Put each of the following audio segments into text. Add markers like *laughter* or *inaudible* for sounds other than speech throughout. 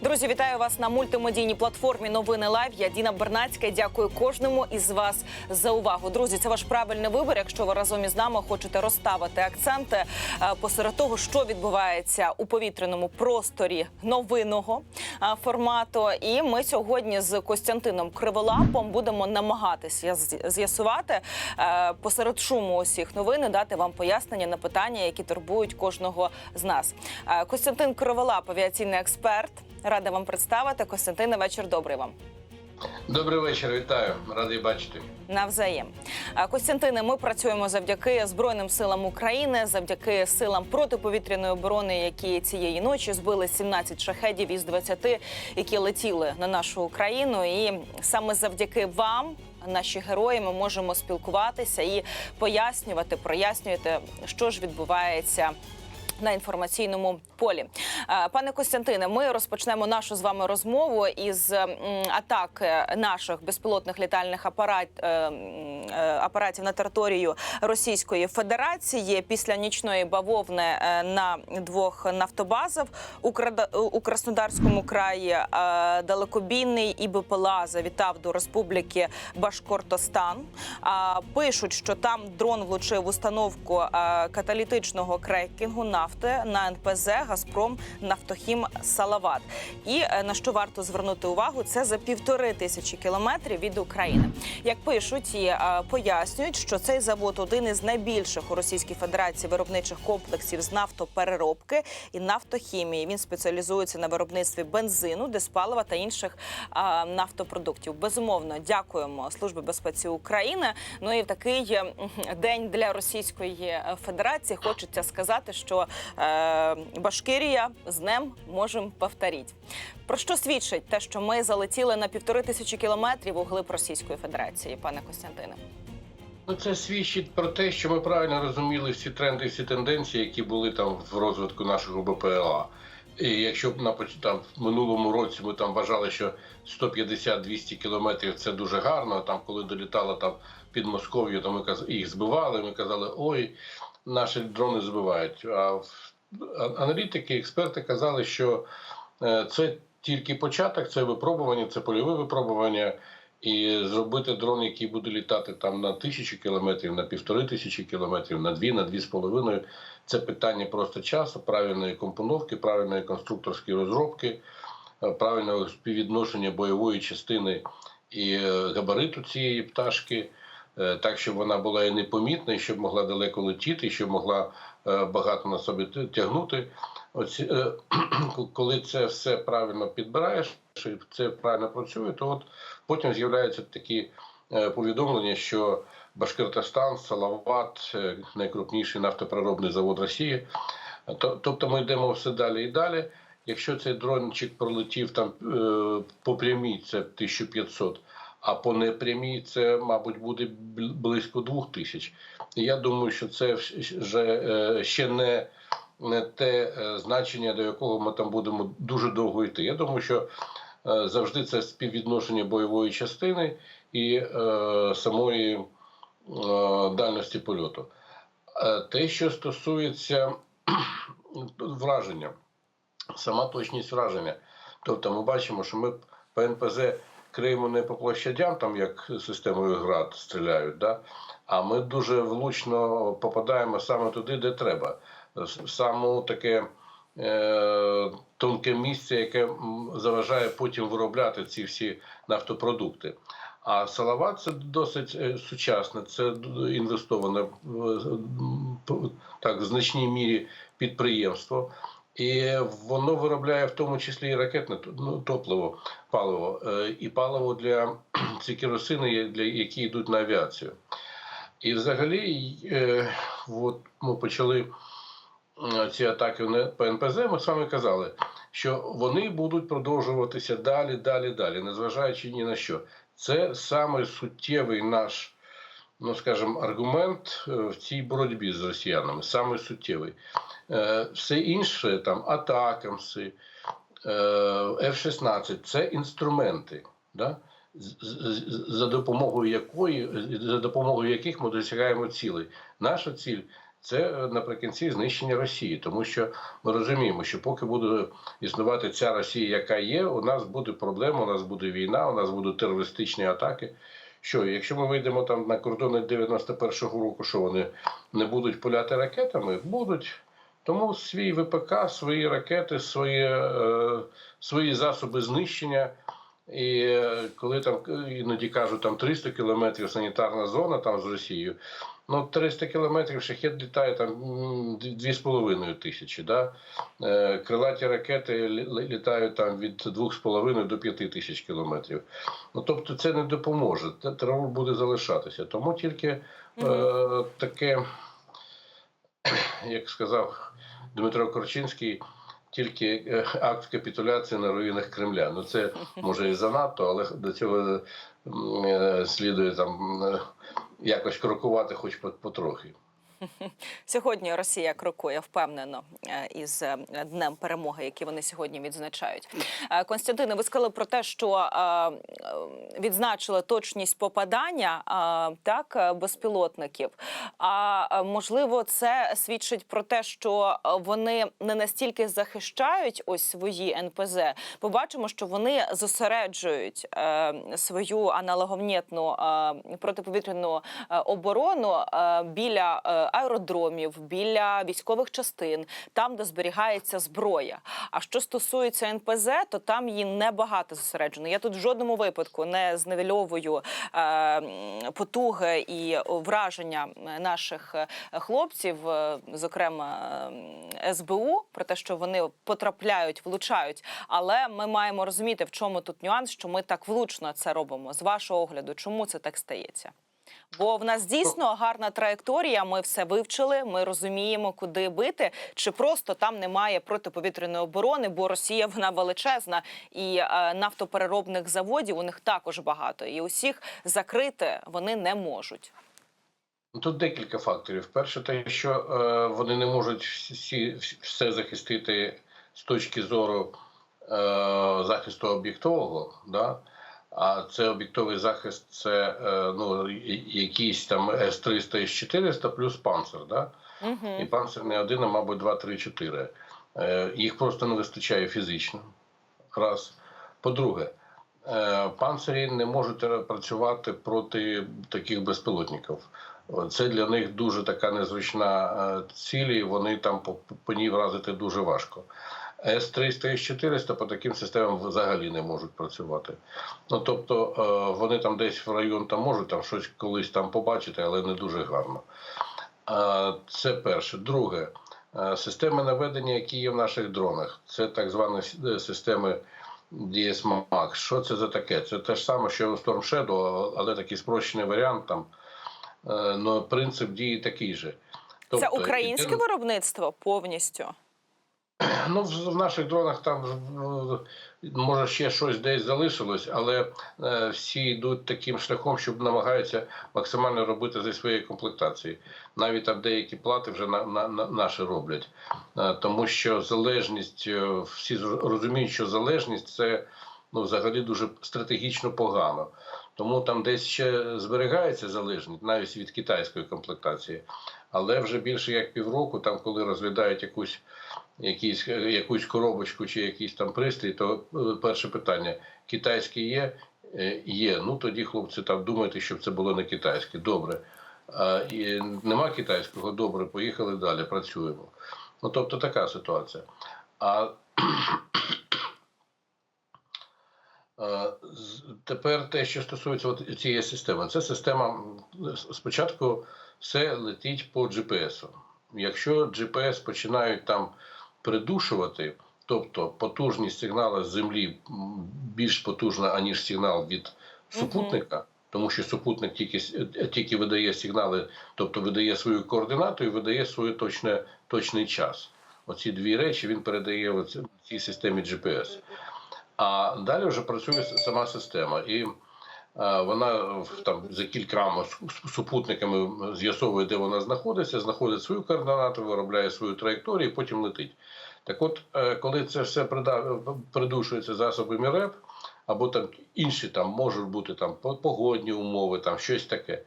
Друзі, вітаю вас на мультимедійній платформі Новини Лайв. Я Діна Бернацька. Дякую кожному із вас за увагу. Друзі, це ваш правильний вибір. Якщо ви разом із нами хочете розставити акценти е, посеред того, що відбувається у повітряному просторі новинного е, формату. І ми сьогодні з Костянтином Криволапом будемо намагатися з'ясувати е, посеред шуму усіх новин дати вам пояснення на питання, які турбують кожного з нас. Костянтин Криволап, авіаційний експерт. Рада вам представити. Костянтине, вечір добрий вам. Добрий вечір, вітаю. Радий бачити. Навзаєм. Костянтине, ми працюємо завдяки Збройним силам України, завдяки силам протиповітряної оборони, які цієї ночі збили 17 шахедів із 20, які летіли на нашу Україну. І саме завдяки вам. Наші герої ми можемо спілкуватися і пояснювати, прояснювати, що ж відбувається на інформаційному полі. Е, Пане Костянтине, ми розпочнемо нашу з вами розмову із атак наших безпілотних літальних апарат, е, е, апаратів на територію Російської Федерації після нічної бавовни на двох нафтобазах у Краснодарському краї. Далекобійний і БПЛА завітав до Республіки Башкортостан. Пишуть, що там дрон влучив установку каталітичного крекінгу нафти на НПЗ Газпром Нафтохім Салават. І е, на що варто звернути увагу, це за півтори тисячі кілометрів від України. Як пишуть і е, пояснюють, що цей завод один із найбільших у Російській Федерації виробничих комплексів з нафтопереробки і нафтохімії. Він спеціалізується на виробництві бензину, диспалива та інших нафтопродуктів. Безумовно, дякуємо Службі безпеці України. Ну і в такий е, день для Російської Федерації хочеться сказати, що Башкирія з днем можемо повторити. Про що свідчить те, що ми залетіли на півтори тисячі кілометрів у глиб Російської Федерації, пане Костянтине? Ну, це свідчить про те, що ми правильно розуміли всі тренди, всі тенденції, які були там в розвитку нашого БПЛА. І якщо б на там, в минулому році ми там вважали, що 150-200 кілометрів це дуже гарно, там, коли долітало там під Москов'ю, то ми їх збивали. Ми казали, ой, наші дрони збивають. А аналітики, експерти казали, що е, це тільки початок, це випробування, це польове випробування. І зробити дрон, який буде літати там на тисячу кілометрів, на півтори тисячі кілометрів, на дві, на дві з половиною. Це питання просто часу, правильної компоновки, правильної конструкторської розробки, е, правильного співвідношення бойової частини і е, габариту цієї пташки, так щоб вона була і непомітна, і щоб могла далеко летіти, і щоб могла е, багато на собі тягнути. Оці, е, коли це все правильно підбираєш, і це правильно працює, то от потім з'являються такі е, повідомлення, що Башкортостан, Салават, е, найкрупніший нафтопереробний завод Росії. Тобто ми йдемо все далі і далі. Якщо цей дрончик пролетів там е, по прямій, це 1500, а по непрямій це, мабуть, буде бл- близько 2000. І я думаю, що це вже е, ще не, не те е, значення, до якого ми там будемо дуже довго йти. Я думаю, що е, завжди це співвідношення бойової частини і е, самої е, дальності польоту. Те, що стосується *clears throat* враження, сама точність враження. Тобто ми бачимо, що ми по Криємо не по площадям, там як системою ГРАД стріляють, да? а ми дуже влучно попадаємо саме туди, де треба. Саме таке е, тонке місце, яке заважає потім виробляти ці всі нафтопродукти. А Салават це досить е, сучасне, це інвестоване так, в значній мірі підприємство. І воно виробляє в тому числі і ракетне ну, топливо, паливо, е, і паливо для *clears throat* ці керосини, для які йдуть на авіацію. І взагалі, е, от ми почали е, ці атаки на- по НПЗ, ми вами казали, що вони будуть продовжуватися далі, далі, далі, незважаючи ні на що. Це саме суттєвий наш, ну скажімо, аргумент е, в цій боротьбі з росіянами, саме суттєвий. Е, Все інше, там атакамси, е, F-16 це інструменти, да? за допомогою якої за допомогою яких ми досягаємо цілей. Наша ціль це е, наприкінці знищення Росії, тому що ми розуміємо, що поки буде існувати ця Росія, яка є, у нас буде проблема, у нас буде війна, у нас будуть терористичні атаки. Що, якщо ми вийдемо там на кордони 91-го року, що вони не будуть пуляти ракетами? Будуть. Тому свій ВПК, свої ракети, свої, е, свої засоби знищення. І е, коли там е, іноді кажуть, там 300 кілометрів санітарна зона там з Росією, ну 300 кілометрів шахет літає там м, дві- дві з половиною тисячі. Да? Е, Крилаті ракети лі- лі- літають там від 2,5 до 5 тисяч кілометрів. Ну тобто це не допоможе. Те- Терор буде залишатися. Тому тільки е, таке, як сказав Дмитро Корчинський, тільки е, акт капітуляції на руїнах Кремля. Ну це може і занадто, але до цього е, слідує там якось крокувати, хоч по- потрохи. *laughs* Сьогодні Росія крокує впевнено е, із е, днем перемоги, який вони сьогодні відзначають. Е, Константине, ви сказали про те, що відзначили точність попадання так безпілотників. А можливо, це свідчить про те, що вони не настільки захищають ось свої НПЗ. Побачимо, що вони зосереджують свою аналоговнітну протиповітряну оборону біля аеродромів, біля військових частин, там, де зберігається зброя. А що стосується НПЗ, то там її небагато зосереджено. Я тут в жодному випадку не зневельовую е, потуги і враження наших е, хлопців, е, зокрема СБУ, про те, що вони потрапляють, влучають. Але ми маємо розуміти, в чому тут нюанс, що ми так влучно це робимо. З вашого огляду, чому це так стається? Бо в нас дійсно гарна траєкторія. Ми все вивчили. Ми розуміємо, куди бити, чи просто там немає протиповітряної оборони, бо Росія вона величезна, і е, нафтопереробних заводів у них також багато, і усіх закрити вони не можуть. Ну, Тут декілька факторів. Перше, те, що е, вони не можуть всі, все захистити з точки зору е, захисту об'єктового. Да? А це об'єктовий захист, це е, ну, якийсь там С-300 і 400 плюс панцир. Да? Угу. І панцир не один, а мабуть, два, три, чотири. Е, Їх просто не вистачає фізично. Раз. По-друге, е, панцирі не можуть працювати проти таких безпілотників. Це для них дуже така незручна е, ціль, і вони там по, по ній вразити дуже важко. С-300 С-400 по таким системам взагалі не можуть працювати. Ну тобто е, вони там десь в район там можуть там щось колись там побачити, але не дуже гарно. Е, Це перше. Друге, е, системи наведення, які є в наших дронах, це так звані системи DS Max. Що це за таке? Це те ж саме, що у Storm Shadow, але такий спрощений варіант там. Ну, принцип дії такий же. Це Тобто, українське іде- виробництво повністю. *clears throat* Ну, в, наших дронах там може ще щось десь залишилось, але е, всі йдуть таким шляхом, щоб намагаються максимально робити зі своєї комплектації. Навіть там деякі плати вже на, на, на наші роблять. Е, тому що залежність, е, всі розуміють, що залежність це ну, взагалі дуже стратегічно погано. Тому там десь ще зберігається залежність навіть від китайської комплектації. Але вже більше як півроку, там, коли розглядають якусь якісь, якусь коробочку чи якийсь там пристрій, то е, перше питання: китайський є? Е, Є. Ну тоді, хлопці, там думайте, щоб це було не китайське. Добре. А, і нема китайського, добре, поїхали далі, працюємо. Ну, тобто така ситуація. А Тепер те, що стосується от цієї системи, це система спочатку все летить по GPS. Якщо GPS починають там придушувати, тобто потужність сигналу з землі більш потужна, аніж сигнал від супутника, тому що супутник тільки, е, тільки видає сигнали, тобто видає свою координату і видає свій точне, точний час. Оці дві речі він передає в в цій системі GPS. А далі вже працює сама система, і е, вона там за кількома су- супутниками з'ясовує, де вона знаходиться, знаходить свою координату, виробляє свою траєкторію, і потім летить. Так от, е, коли це все придушується засобами РЕП, або там інші там можуть бути там погодні умови, там щось таке.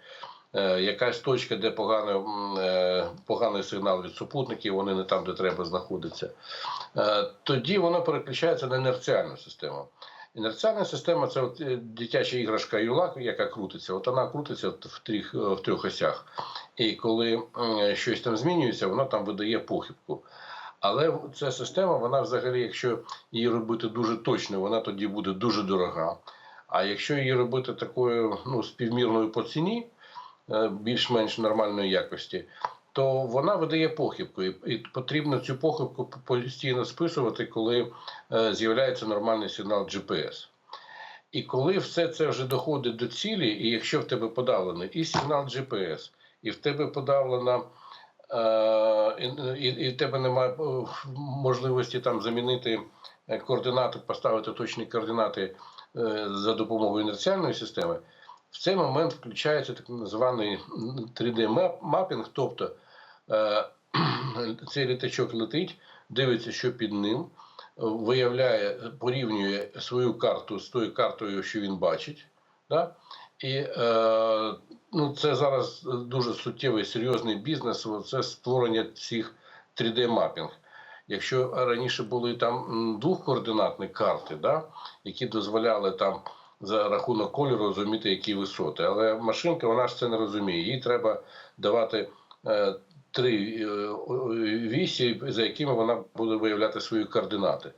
Е, якась точка, де поганий, е, поганий сигнал від супутників, вони не там, де треба знаходитися, е, тоді воно переключається на інерціальну систему. Інерціальна система це от дитяча іграшка юлак, яка крутиться. От вона крутиться в трьох, в трьох осях. І коли щось там змінюється, вона там видає похибку. Але ця система, вона взагалі, якщо її робити дуже точно, вона тоді буде дуже дорога. А якщо її робити такою ну, співмірною по ціні, більш-менш нормальної якості, то вона видає похибку. І, потрібно цю похибку постійно списувати, коли е, з'являється нормальний сигнал GPS. І коли все це вже доходить до цілі, і якщо в тебе подавлений і сигнал GPS, і в тебе подавлена Е, і, і, в тебе немає е, можливості там замінити е, координати, поставити точні координати е, за допомогою інерціальної системи, в цей момент включається так званий 3D-мапінг, тобто е, *clears throat* цей літачок летить, дивиться, що під ним, виявляє, порівнює свою карту з тою картою, що він бачить. Да? І е, ну, це зараз дуже суттєвий серйозний бізнес. Це створення цих 3D-мапінг. Якщо раніше були там двохкоординатні карти, да, які дозволяли там за рахунок кольору розуміти, які висоти. Але машинка вона ж це не розуміє. Їй треба давати е, три е, вісі, за якими вона буде виявляти свої координати.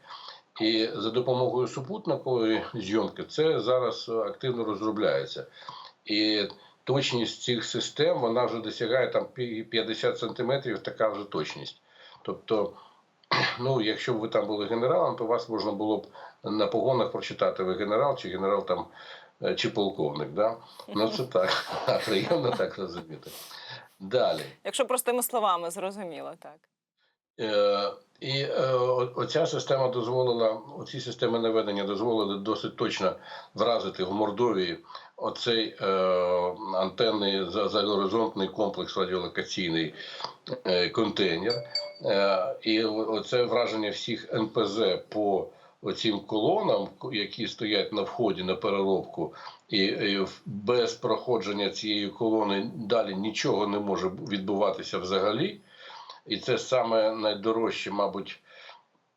І за допомогою супутникової зйомки це зараз активно розробляється. І точність цих систем вона вже досягає там 50 сантиметрів, така вже точність. Тобто, ну, якщо б ви там були генералом, то вас можна було б на погонах прочитати, ви генерал чи генерал там е, чи полковник. Да? Ну це так, *laughs* приємно так розуміти. Далі. Якщо простими словами, зрозуміло, так. Е, І е, оця система дозволила, оці системи наведення дозволили досить точно вразити в Мордовії оцей е, антенний за- загоризонтний комплекс радіолокаційний контейнер. І оце враження всіх НПЗ по оцім колонам, які стоять на вході на переробку, і, без проходження цієї колони далі нічого не може відбуватися взагалі. І це саме найдорожче, мабуть,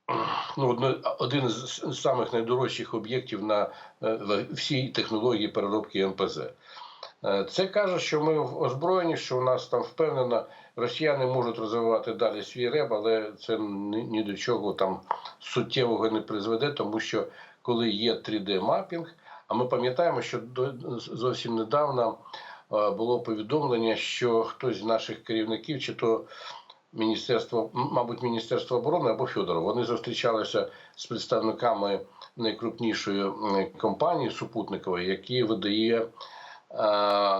*clears throat* ну, один з самих найдорожчих об'єктів на е, всій технології переробки МПЗ. Е, Це каже, що ми озброєні, що у нас там впевнено, росіяни можуть розвивати далі свій реб, але це ні, ні до чого там суттєвого не призведе, тому що коли є 3D-мапінг, а ми пам'ятаємо, що зовсім недавно е, було повідомлення, що хтось з наших керівників, чи то Міністерство, мабуть, Міністерство оборони або Федоров, вони зустрічалися з представниками найкрупнішої компанії супутникової, які видає е,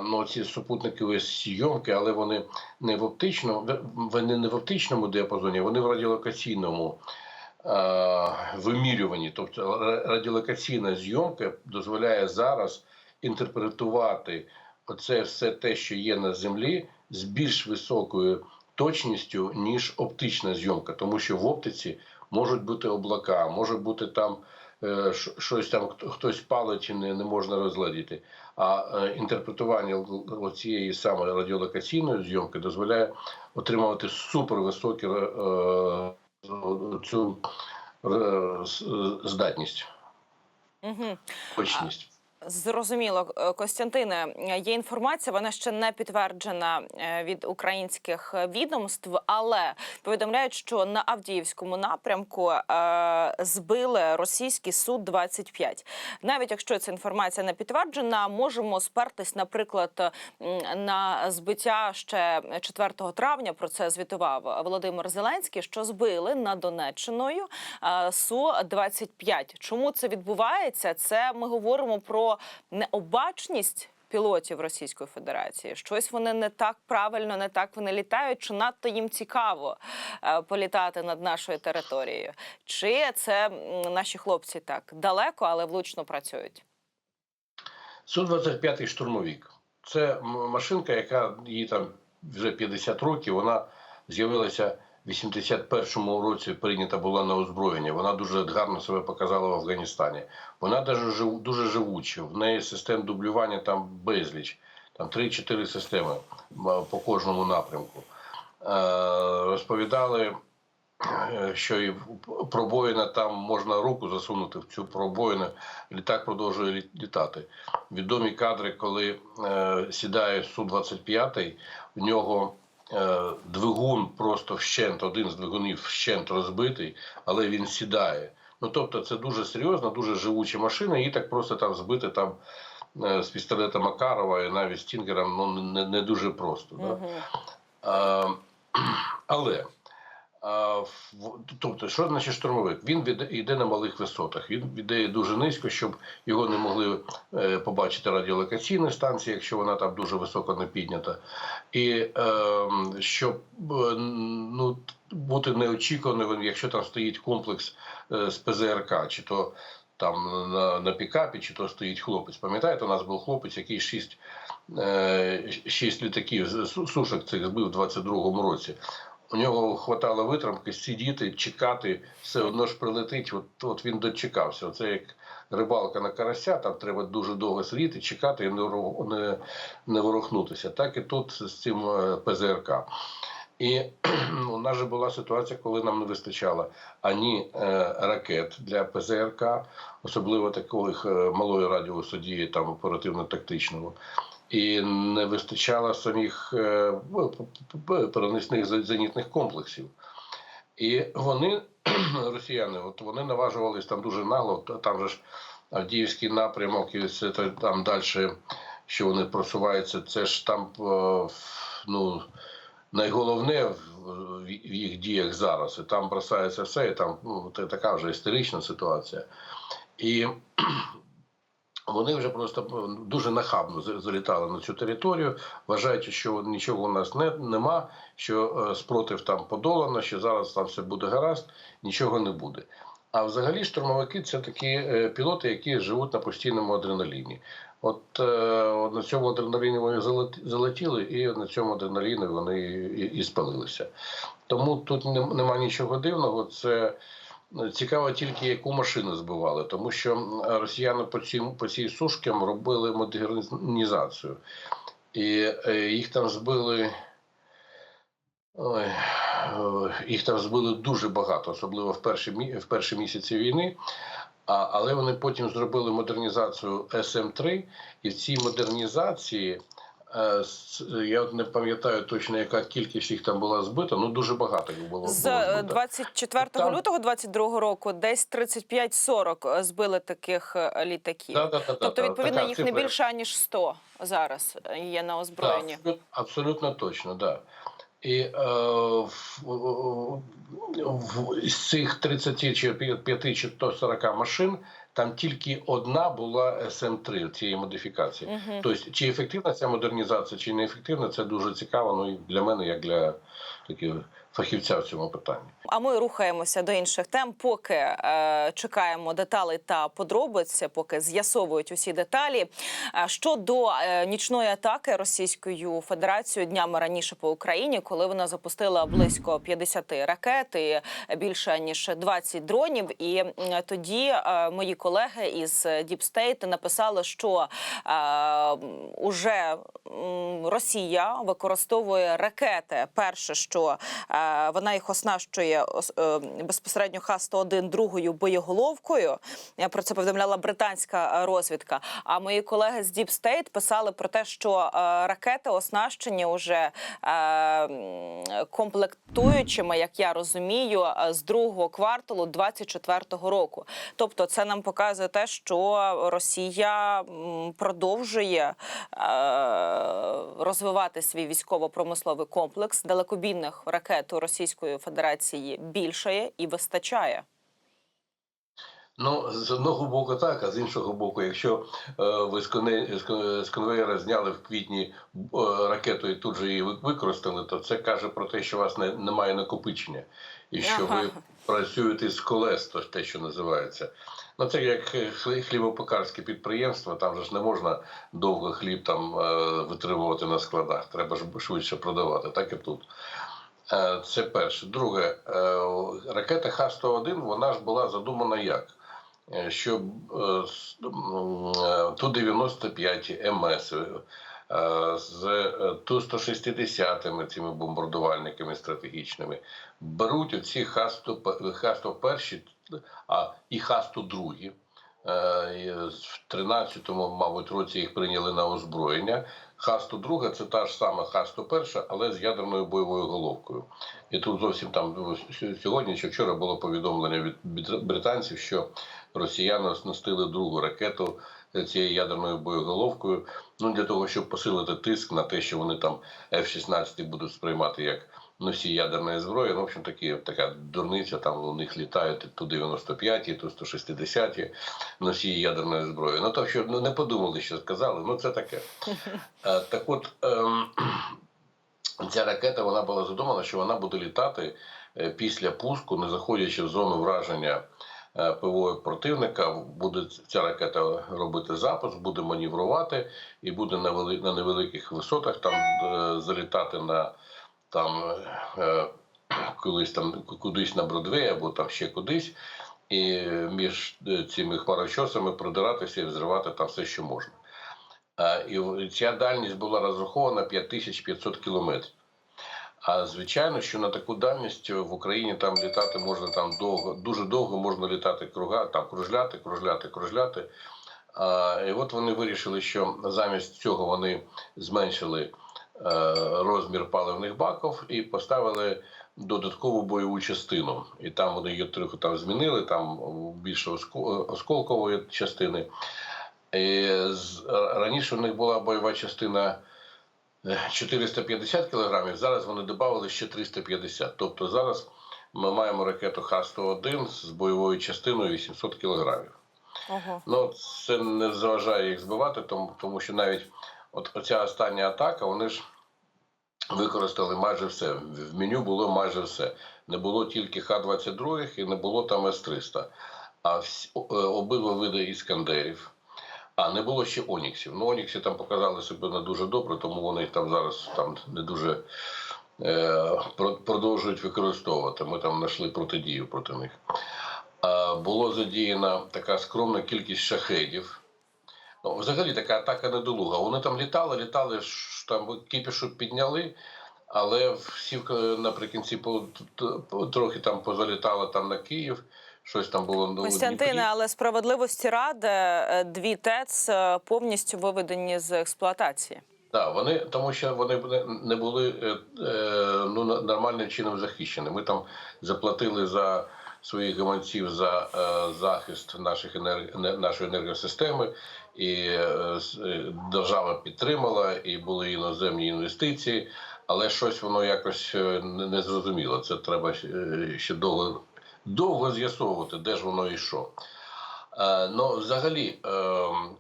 ну, ці супутникові зйомки, але вони не в оптичному, вони не в оптичному діапазоні, вони в радіолокаційному е, вимірюванні. Тобто радіолокаційна зйомка дозволяє зараз інтерпретувати оце все те, що є на землі, з більш високою точністю, ніж оптична зйомка, тому що в оптиці можуть бути облака, може бути там е, щось там хто- хтось палить і не, не можна розглядіти. А е, інтерпретування цієї самої радіолокаційної зйомки дозволяє отримувати супервисокі е, цю здатність, Угу. точність. Зрозуміло, Е, Костянтине, е, є інформація, вона ще не підтверджена е, від українських відомств, але повідомляють, що на Авдіївському напрямку збили російський су 25 Навіть якщо ця інформація не підтверджена, можемо спертись, наприклад, на збиття ще 4 травня. Про це звітував Володимир Зеленський, що збили над Донеччиною су 25 Чому це відбувається? Це ми говоримо про необачність. Пілотів Російської Федерації щось вони не так правильно, не так вони літають, чи надто їм цікаво е, політати над нашою територією, чи це наші хлопці так далеко, але влучно працюють. Су-25 штурмовик. Це машинка, яка їй там вже 50 років. Вона з'явилася 81-му році, прийнята була на озброєння. Вона дуже гарно себе показала в Афганістані. Вона жив, дуже живуча. В неї систем дублювання там безліч. там 3-4 системи по кожному напрямку. Е, Розповідали, е, що і пробоїна там можна руку засунути в цю пробоїну, літак продовжує літати. Відомі кадри, коли е, сідає Су-25, в нього двигун просто вщент, один з двигунів вщент розбитий, але він сідає. Ну тобто, це дуже серйозна, дуже живуча машина, її так просто там збити там е, з пістолета Макарова і навіть Стінгером ну, не, не дуже просто. Да? Угу. А, *clears throat* але а, в- тобто, що значить штурмовик? Він йде на малих висотах. Він йде дуже низько, щоб його не могли е, побачити радіолокаційні станції, якщо вона там дуже високо не піднята. І е, щоб е, ну, бути неочікуваним, якщо там стоїть комплекс е, з ПЗРК, чи то там на, на пікапі, чи то стоїть хлопець. Пам'ятаєте, у нас був хлопець, який шість, шість літаків сушок цих збив у 22-му році. У нього хватало витримки сидіти, чекати, все одно ж прилетить. От, от він дочекався. Це як рибалка на карася, там треба дуже довго сидіти, чекати і не, не, не ворухнутися. Так і тут з цим е, ПЗРК. І у нас же була ситуація, коли нам не вистачало ані е, ракет для ПЗРК, особливо таких е, малої радіусу дії, там оперативно-тактичного. І не вистачало самих е, п- переносних зенітних комплексів. І вони, *clears throat* росіяни, от вони наважувались там дуже нагло. Там же ж Авдіївський напрямок, і це там далі, що вони просуваються, це ж там е, ну, найголовне в їх діях зараз. І там бросається все, і там ну, така вже історична ситуація. І вони вже просто дуже нахабно залітали на цю територію, вважаючи, що нічого у нас не, нема, що е, спротив там подолано, що зараз там все буде гаразд, нічого не буде. А взагалі штурмовики це такі е, пілоти, які живуть на постійному адреналіні. От, е, от на цьому адреналіні вони залет- залетіли, і на цьому адреналіні вони і, і спалилися. Тому тут нема нічого дивного. Це цікаво тільки, яку машину збивали, тому що росіяни по цим по цій сушкам робили модернізацію. І е, їх там збили. Ой, е, їх там збили дуже багато, особливо в перші, в перші місяці війни. А, але вони потім зробили модернізацію СМ-3, і в цій модернізації я не пам'ятаю точно, яка кількість їх там була збита, ну дуже багато їх було. З було е, збито. 24 Там- лютого 22 року десь 35-40 збили таких е, літаків. Да-да-да-да, Тобто, відповідно, їх не більше ніж 100 зараз е, є на озброєнні. абсолютно, абсолютно точно, да. І е, в, в, в, з цих 30 чи 5 чи то 40 машин там тільки одна була СМ-3 цієї модифікації. Мгм. Тобто, чи ефективна ця модернізація, чи не ефективна, це дуже цікаво. Ну і для мене, як для таких фахівця в цьому питанні. А ми рухаємося до інших тем, поки е, чекаємо деталей та подробиць, поки з'ясовують усі деталі. Е, щодо е, нічної атаки Російською Федерацією днями раніше по Україні, коли вона запустила близько 50 ракет і більше ніж 20 дронів. І м, тоді е, мої колеги із State написали, що е, уже Росія використовує ракети. Перше, що е, вона їх оснащує ос- е, безпосередньо Х-101 другою боєголовкою. Про це повідомляла британська е, розвідка. А мої колеги з Deep State писали про те, що е, ракети оснащені уже е, комплектуючими, як я розумію, е, з другого кварталу 24-го року. Тобто, це нам показує те, що Росія продовжує е, розвивати свій військово-промисловий комплекс. Далекобійних ракет у Російської Федерації більшає і вистачає. Ну, з одного боку так, а з іншого боку, якщо е, ви з, коне, з, з конвейера зняли в квітні е, ракету і тут же її використали, то це каже про те, що у вас не, немає накопичення, і що Ага. ви працюєте з колес, то те, що називається. Ну, це як хлібопекарське підприємство, там же ж не можна довго хліб там е, витримувати на складах, треба ж швидше продавати, так і тут. Е, Це перше. Друге, е, ракета Х-101, вона ж була задумана як? Е, Щоб е, с- м, е, Ту-95 МС, з е, Ту-160 цими бомбардувальниками стратегічними, беруть оці Х-100 Х-101 а, і Х-102. Е, і В 13-му, мабуть, році їх прийняли на озброєння. Х-102 це та ж сама Х-101, але з ядерною бойовою головкою. І тут зовсім там ну, сьогодні чи вчора було повідомлення від британців, що росіяни оснастили другу ракету цією ядерною боєголовкою. Ну для того, щоб посилити тиск на те, що вони там F-16 будуть сприймати як носій ядерної зброї. Ну, в общем, такі, така дурниця, там у них літають ту 95 ті ту 160 ті носії ядерної зброї. Ну то що ну, не подумали, що сказали. Ну це таке. *laughs* Е, Так от. Ем, *clears throat* Ця ракета вона була задумана, що вона буде літати е, після пуску, не заходячи в зону враження е, ПВО противника. Буде ця ракета робити запуск, буде маневрувати і буде на вели- на невеликих висотах там залітати на там е, колись там кудись на Бродвей або там ще кудись, і між е, цими хмарочосами продиратися і взривати там все, що можна. Е, І ця дальність була розрахована 5500 кілометрів. А звичайно, що на таку дальність в Україні там літати можна там довго, дуже довго можна літати круга, там кружляти, кружляти, кружляти. А, і от вони вирішили, що замість цього вони зменшили розмір паливних баків і поставили додаткову бойову частину. І там вони її трохи там змінили, там більше осколкової частини. І раніше у них була бойова частина е, 450 кілограмів, зараз вони додали ще 350. Тобто зараз ми маємо ракету Х-101 з бойовою частиною 800 кілограмів. Ого. Ну, це не заважає їх збивати, тому, тому що навіть от оця остання атака, вони ж використали майже все. В меню було майже все. Не було тільки Х-22 і не було там С-300. А всі, е, обидва види іскандерів. А не було ще Оніксів. Ну, Онікси там показали себе не дуже добре, тому вони там зараз там не дуже е, продовжують використовувати. Ми там знайшли протидію проти них. Було задіяна така скромна кількість шахедів. Ну, взагалі така атака недолуга. Вони там літали, літали, ш- там кіпішу підняли, але всі наприкінці по- трохи там позалітали там на Київ. Щось там було ну, Костянтине, але справедливості ради е, дві ТЕЦ е, повністю виведені з експлуатації. Так, вони тому, що вони не- були е, е, ну нормальним чином захищені. Ми там заплатили за своїх гаманців за е, захист наших енерг... нашої енергосистеми, і е, е, держава підтримала, і були іноземні інвестиції, але щось воно якось е, не зрозуміло. Це треба ще довго, довго з'ясовувати, де ж воно і Ну, взагалі, е,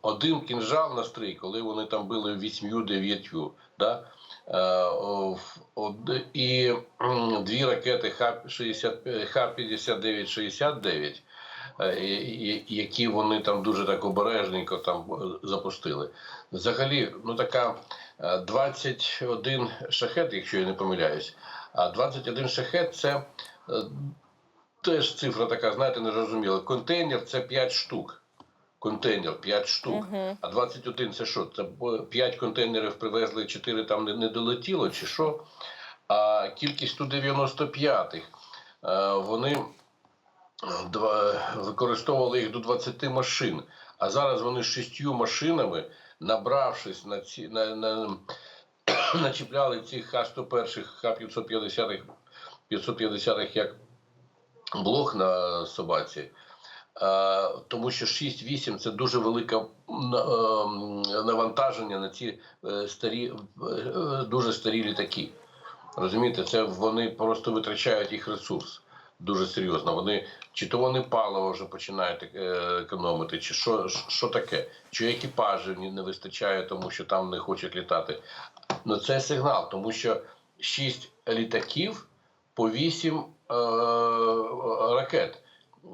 один кінжал на стрій, коли вони там били вісьмю дев'ятью, да? і дві ракети Х-60 Х-59-69, е, і- і- які вони там дуже так обережненько там е, запустили. Взагалі, ну така е, 21 шахет, якщо я не помиляюсь, а 21 шахет це. е, Теж цифра така, знаєте, незрозуміла. Контейнер це 5 штук. Контейнер 5 штук. Мгм. А 21 це що? Це 5 контейнерів привезли, 4 там не, не долетіло, чи що? А кількість 195-х, е, вони е, використовували їх до 20 машин. А зараз вони з шістю машинами, набравшись на ці на, на, *clears throat* начіпляли цих Х-101, Х-550, 550 як блок на собаці. Тому що 6-8 це дуже велике ем, навантаження на ці е, старі, е, дуже старі літаки. Розумієте, це вони просто витрачають їх ресурс дуже серйозно. Вони чи то вони паливо вже починають е, економити, чи що, що таке, чи екіпажів не вистачає, тому що там не хочуть літати. Ну це сигнал, тому що 6 літаків по 8 е, ракет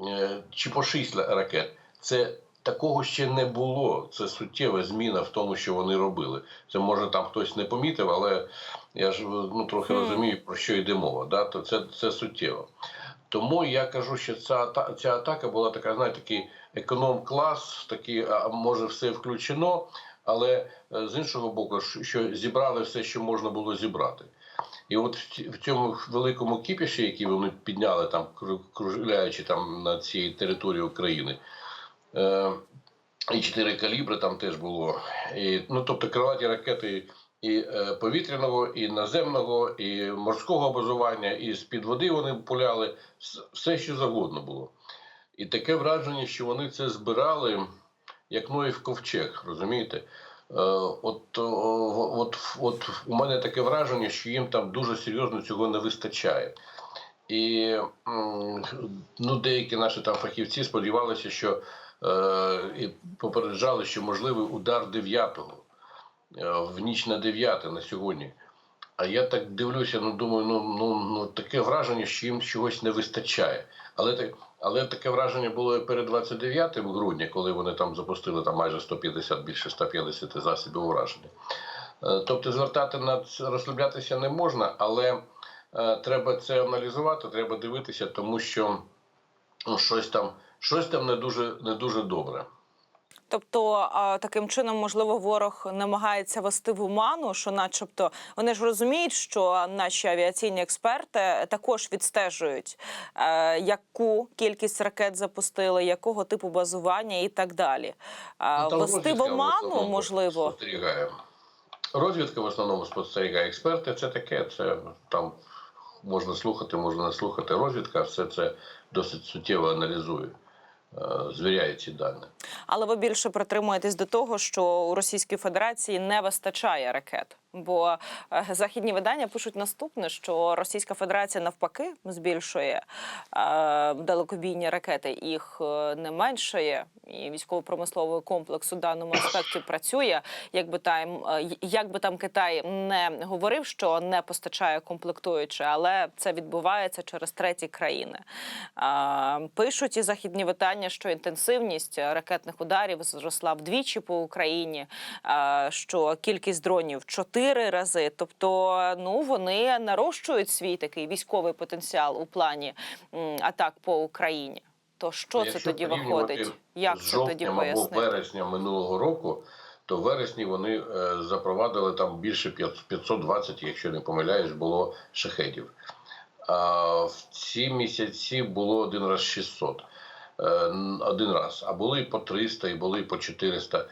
е, чи по 6 ракет. Це такого ще не було. Це суттєва зміна в тому, що вони робили. Це може там хтось не помітив, але я ж ну трохи розумію про що йде мова. Да? То це, це суттєво. Тому я кажу, що ця, ця атака була така, знаєте, такий економ-клас, такий, а може, все включено. Але е, з іншого боку, що- зібрали все, що можна було зібрати. І от в цьому великому кіпіші, який вони підняли там, кружляючи там на цій території України, е, і чотири калібри там теж було. І, ну, тобто крилаті ракети і е, повітряного, і наземного, і морського базування, і з-під води вони пуляли, все, що завгодно було. І таке враження, що вони це збирали як Ноїв ковчег, розумієте? Е, От, от, от у мене таке враження, що їм там дуже серйозно цього не вистачає. І ну, деякі наші там фахівці сподівалися, що е, і попереджали, що можливий удар 9-го е, в ніч на 9 на сьогодні. А я так дивлюся, ну думаю, ну, ну, ну таке враження, що їм чогось не вистачає. Але так, але таке враження було і перед 29 грудня, коли вони там запустили там майже 150, більше 150 засобів ураження. Е, Тобто звертати на розслаблятися не можна, але е, треба це аналізувати, треба дивитися, тому що ну, щось там, щось там не дуже, не дуже добре. Тобто таким чином, можливо, ворог намагається вести в оману, що, начебто, вони ж розуміють, що наші авіаційні експерти також відстежують, е, яку кількість ракет запустили, якого типу базування і так далі. Ну, вести в оману, можливо. Розвідка в основному спостерігає. Експерти це таке. Це там можна слухати, можна не слухати. Розвідка все це досить суттєво аналізує, е, звіряє ці дані. Але ви більше притримуєтесь до того, що у Російській Федерації не вистачає ракет. Бо е, західні видання пишуть наступне: що Російська Федерація навпаки збільшує е, далекобійні ракети, їх е, не меншає, і військово-промисловий комплекс у даному аспекті працює. Якби там е, як би там Китай не говорив, що не постачає комплектуючі, але це відбувається через треті країни. Пишуть і західні видання, що інтенсивність ракетних ударів зросла вдвічі по Україні, що кількість дронів чотири рази. Тобто, ну вони нарощують свій такий військовий потенціал у плані м, атак по Україні. То що це тоді виходить? Як з це тоді жовтнем або вересня минулого року, то в вересні вони е, запровадили там більше 500 520, якщо не помиляюсь, було шахедів. А в ці місяці було один раз 600. Е, Один раз, а були і по 300, і були і по 400.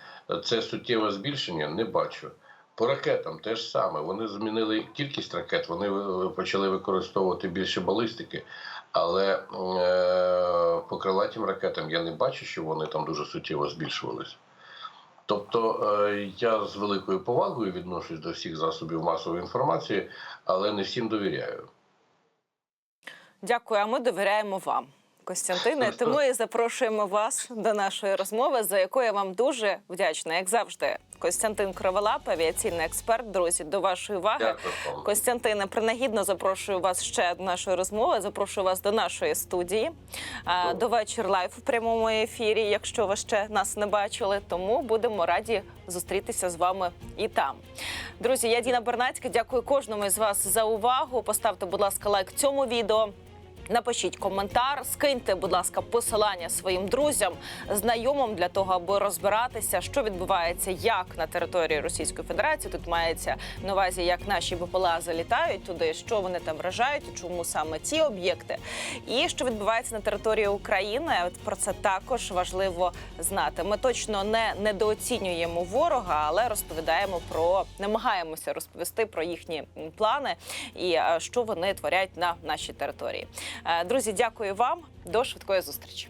Це суттєве збільшення? Не бачу. По ракетам теж саме. Вони змінили кількість ракет, вони е, почали використовувати більше балістики. Але е, по крилатим ракетам я не бачу, що вони там дуже суттєво збільшувалися. Тобто е, я з великою повагою відношусь до всіх засобів масової інформації, але не всім довіряю. Дякую. А ми довіряємо вам, Костянтине. *laughs* Тому і запрошуємо вас до нашої розмови, за яку я вам дуже вдячна, як завжди. Костянтин Криволап, авіаційний експерт. Друзі, до вашої уваги. Дякую. Костянтине, принагідно запрошую вас ще до нашої розмови. Запрошую вас до нашої студії Добре. до вечір лайв у прямому ефірі. Якщо ви ще нас не бачили, тому будемо раді зустрітися з вами і там. Друзі, я Діна Бернацька. Дякую кожному із вас за увагу. Поставте, будь ласка, лайк цьому відео. Напишіть коментар, скиньте, будь ласка, посилання своїм друзям, знайомим для того, аби розбиратися, що відбувається як на території Російської Федерації. Тут мається на увазі, як наші БПЛА залітають туди, що вони там вражають, чому саме ці об'єкти, і що відбувається на території України. Про це також важливо знати. Ми точно не недооцінюємо ворога, але розповідаємо про намагаємося розповісти про їхні плани і е, що вони творять на нашій території. Е, Друзі, дякую вам. До швидкої зустрічі.